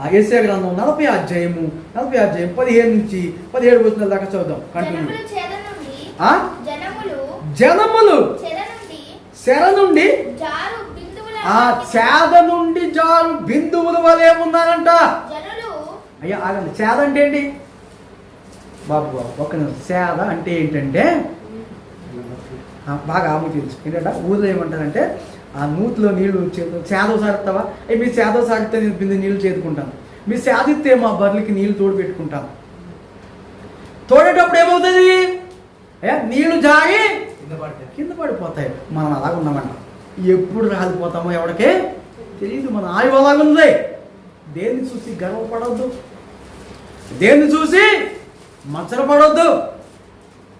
ఆ ఎస్ఏ గ్రంథం నలభై అధ్యాయము నలభై అధ్యాయం పదిహేను నుంచి పదిహేడు వచ్చిన దాకా చదువుదాం. కంటిన్యూ జనములు చెద నుండి ఆ? జనములు జనములు చెద నుండి శర నుండి ఆ చేద నుండి జారు బిందువుల వలె ఉన్నారంట. జనులు అయ్యా ఆగండి. సేద అంటే ఏంటి? బాబు బాబు నిమిషం. సేద అంటే ఏంటంటే బాగా ఆమె తెలుసు ఏంటంటే ఊళ్ళో ఏమంటారంటే ఆ నూతిలో నీళ్ళు చేదో సేదో సారుతావా మీరు మీ సాగితే సారితే నేను కింద నీళ్ళు చేదుకుంటాను. మీ సేదిస్తే మా బర్రెలకి నీళ్ళు తోడు పెట్టుకుంటాను. తోడేటప్పుడు ఏమవుతుంది? ఏ నీళ్ళు జారి కింద పడిపోతాయి. మనం అలాగ ఉన్నామంట. ఎప్పుడు రాలిపోతామో ఎవడికే తెలియదు మన ఆయువు అలాగుంది దేన్ని చూసి గర్వపడవద్దు దేన్ని చూసి మచ్చరపడొద్దు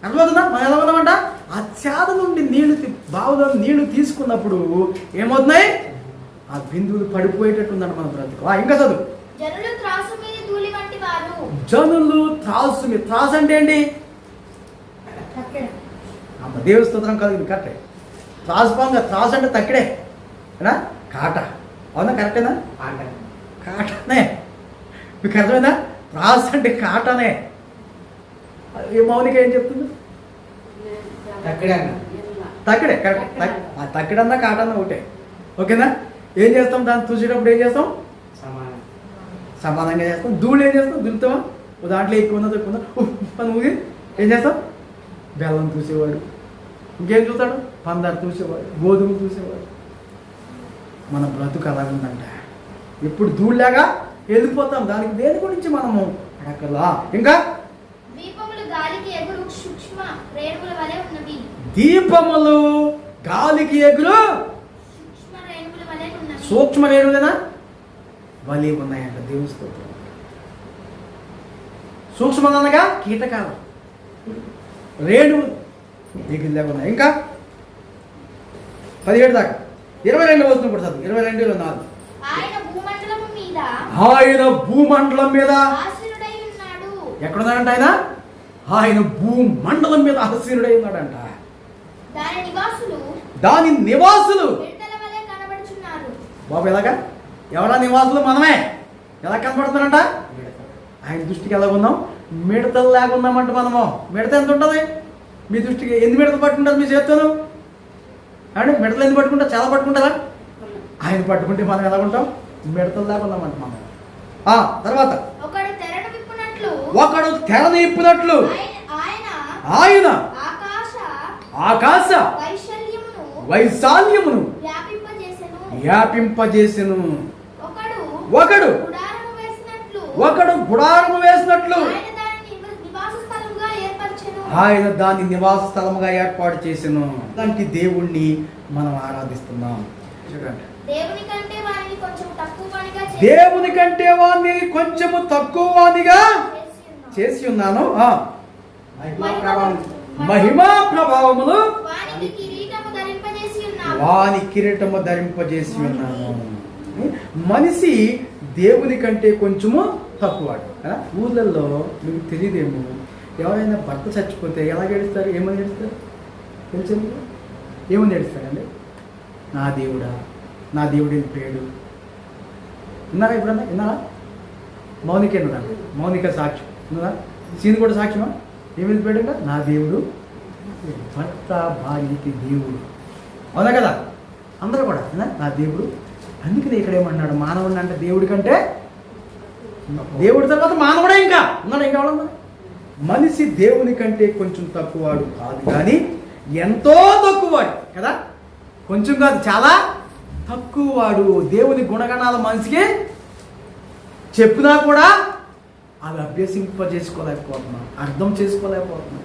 అర్థమవుతుందా? మనం ఎలా ఉన్నామంట? ఆ చేద నుండి నీళ్ళు తీ- బావులో నీళ్ళు తీసుకున్నప్పుడు ఏమవుతున్నాయి? ఆ బిందువులు పడిపోయేటట్టు ఉందంట మన బ్రతుకు. ఆ, ఇంకా చదువు. జనులు త్రాసు మీద ధూళి వంటి వారు. జనులు త్రాసు మీ- త్రాసు అంటే ఏంటి? అమ్మ దేవు స్తోత్రం కలిగింది కరెక్టే. త్రాసు పాంగా త్రాసు అంటే తక్కిడే. ఏనా? కాట. అవునా కరెక్టేనా? కాటనే. మీకు అర్థమైందా? త్రాసు అంటే కాటనే. ఈ మౌనిక ఏం చెప్తుంది? తక్కిడే కరెక్ట్. తక్- ఆ తక్కిడన్నా కాటన్నా ఒకటే. ఓకేనా? ఏం చేస్తాం? దాన్ని చూసేటప్పుడు ఏం చేస్తాం? సమానంగా చేస్తాం. ధూళి ఏం చేస్తాం? దులుతామా ఓ దాంట్లో ఎక్కువ ఉందా తక్కువ ఉందా? అని ఊగి ఏం చేస్తాం? బెల్లం చూసేవాడు ఇంకేం చూస్తాడు? పందారు చూసేవాడు గోధుమ చూసేవాడు మన బ్రతుకు అలా ఉందంట ఎప్పుడు ధూళిలాగా వెళ్ళిపోతాం దానికి దేని గురించి మనము అడగలా? ఇంకా దీపములు గాలికి ఎగురు సూక్ష్మ రేణువుల వలె ఉన్నవి దీపములు గాలికి ఎగురు సూక్ష్మ సూక్ష్మ రేణులేనా వలి ఉన్నాయంట దేవుని స్తోత్రం. సూక్ష్మదనగా కీటకాలు. రేణువు మిగిలిలాగా ఉన్నాయి. ఇంకా పదిహేడు దాకా. ఇరవై రెండు వస్తుంది కూడా చదువు. ఇరవై రెండు నాలుగు. ఆయన భూమండలం మీద ఎక్కడున్నాడంట ఆయన? ఆయన భూమండలం మీద ఆసీనుడై ఉన్నాడంట. దాని నివాసులు బాబు ఎలాగా? ఎవరా నివాసులు మనమే? ఎలా కనపడుతున్నారంట ఆయన దృష్టికి ఎలా ఉన్నాం మిడతలు లాగా ఉన్నామంట మనము. మిడత ఎంత ఉంటుంది మీ దృష్టికి ఎన్ని మిడతలు పట్టుకుంటారు మీ చేత్తోను? అంటే మిడతలు ఎన్ని పట్టుకుంటారు? చాలా పట్టుకుంటారా? ఆయన పట్టుకుంటే మనం ఎలా ఉంటాం మిడతలు లాగా ఉన్నామంట మనం. ఆ తర్వాత. ఒకడు తెరని ఇప్పినట్లు ఆయన ఆకాశ వైశల్యమును వ్యాపింపజేసెను. ఒకడు ఒకడు గుడారము వేసినట్లు. ఆయన దానిని నివ- నివాస స్థలముగా ఏర్పాటు చేసెను. అలాంటి దేవుణ్ణి మనం ఆరాధిస్తున్నాం. చూడండి. దేవుని కంటే దేవుని వాడిని కొంచెము తక్కువ వానిగా చేసి ఉన్నాను. మహిమా ప్రభావములు. వాని కిరీటము ధరింపజేసి ఉన్నాను మనిషి దేవుని కంటే కొంచెము తక్కువవాడు కదా? ఊర్లలో మీకు తెలియదేమో ఎవరైనా భర్త చచ్చిపోతే ఎలా ఏడుస్తారు? ఏమని ఏడుస్తారు? తెలుసు? ఏమని ఏడుస్తారండి? నా దేవుడా నా దేవుడు వెళ్ళిపోయాడు విన్నారా ఎప్పుడన్నా? విన్నారా? మౌనిక విన్నారా మౌనిక సాక్షి. విన్నారా సీన్ కూడా సాక్ష్యమా? ఏం వెళ్ళిపోయాడంట? నా దేవుడు భర్త భార్యకి దేవుడు. అవునా కదా? అందరూ కూడా నా దేవుడు. అందుకని ఇక్కడ ఏమన్నాడు మానవుడిని అంటే దేవుడి కంటే దేవుడి తర్వాత మానవుడే ఇంకా. ఉన్నాడు? ఇంకా ఎవడన్నా మనిషి దేవుని కంటే కొంచెం తక్కువవాడు కాదు. కానీ ఎంతో తక్కువవాడు కదా? కొంచెం కాదు చాలా తక్కువవాడు దేవుని గుణగణాల మనిషికి చెప్పినా కూడా అవి అభ్యసింప చేసుకోలేకపోతున్నాం అర్థం చేసుకోలేకపోతున్నాం.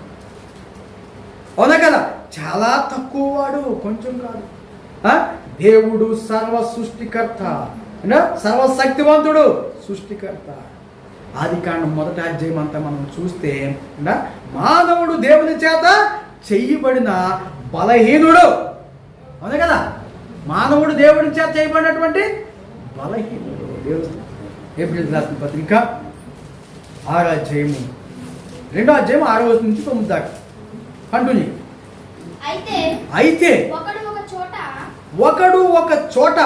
అవునా కదా? చాలా తక్కువ వాడు కొంచెం కాదు. దేవుడు సర్వ సృష్టికర్త. సర్వశక్తివంతుడు సృష్టికర్త. ఆది కాండం మొదట అధ్యాయం అంతా మనం చూస్తే మానవుడు దేవుని చేత చెయ్యబడిన బలహీనుడు. అవునా కదా? మానవుడు దేవుడి చేత చేయబడినటువంటి బలహీనుడు. దేవుడు ఏప్రిల్ రాసిన పత్రిక ఆరో అధ్యాయము రెండో అధ్యాయం ఆరో నుంచి తొమ్మిది దాకా. కంటిన్యూ అయితే అయితే ఒకడు ఒక చోట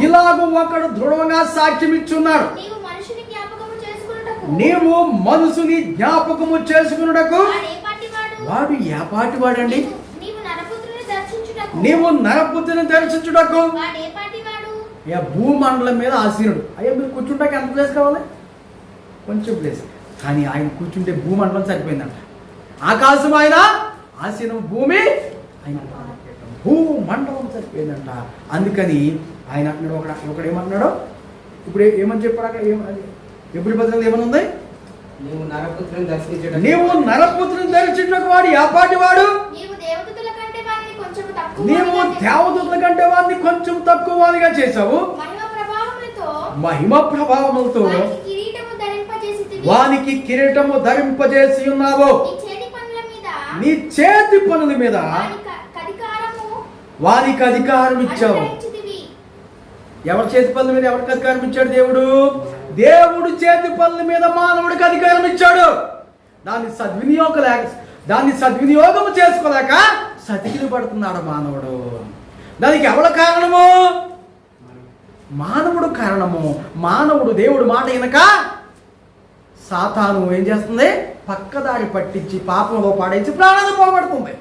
ఇలాగ ఒకడు దృఢంగా సాక్ష్యం ఇచ్చున్నాడు నీవు మనసుని జ్ఞాపకము చేసుకున్నటకు వాడు ఏ పాటి వాడు వాడు ఏ పాటి వాడండి నీవు నరపుత్రుని దర్శించుటకు ఇక భూమండలం మీద ఆసీనుడు. అయ్యా మీరు కూర్చుంటాక ఎంత ప్లేస్ కావాలి? కొంచెం ప్లేస్ కానీ ఆయన కూర్చుంటే భూమండలం సరిపోయిందంట. ఆకాశం ఆయన ఆసీనం భూమి ఆయన భూమండలం సరిపోయిందంట. అందుకని ఆయన అంటున్నాడు ఒకడు ఒకడు ఏమంటున్నాడు ఇప్పుడు ఏమని చెప్పాడు అక్కడ? ఏం అది ఎప్పుడు బదులు ఏమని ఉంది? నీవు నరపుత్రుని దర్శించడం నీవు నరపుత్రుని దర్శించకు వాడు యాపాటి వాడు నీవు దేవదూతల కంటే వారిని కొంచెం తక్కువ నీవు దేవదూతల కంటే వాడిని కొంచెం తక్కువ వాడిగా చేశావు. మహిమ ప్రభావములతో వానికి కిరీటము ధరింపజేసి ఉన్నావు. నీ చేతి పనుల మీద నీ చేతి పనుల మీద వాని క- కధికారము వానికి అధికారం ఇచ్చావు. ఎవరి చేతి పనుల మీద ఎవరికి అధికారం ఇచ్చాడు దేవుడు? దేవుడు చేతి పనుల మీద మానవుడికి అధికారం ఇచ్చాడు. దాన్ని సద్వినియోగం లేక దాన్ని సద్వినియోగం చేసుకోలేక సతికిలు పడుతున్నాడు మానవుడు. దానికి ఎవరు కారణము? మానవుడు కారణము. మానవుడు దేవుడు మాట వినక సాతాను ఏం చేస్తుంది? పక్కదారి పట్టించి పాపంలో పాడేసి ప్రాణాలు పోగొడుతుంది.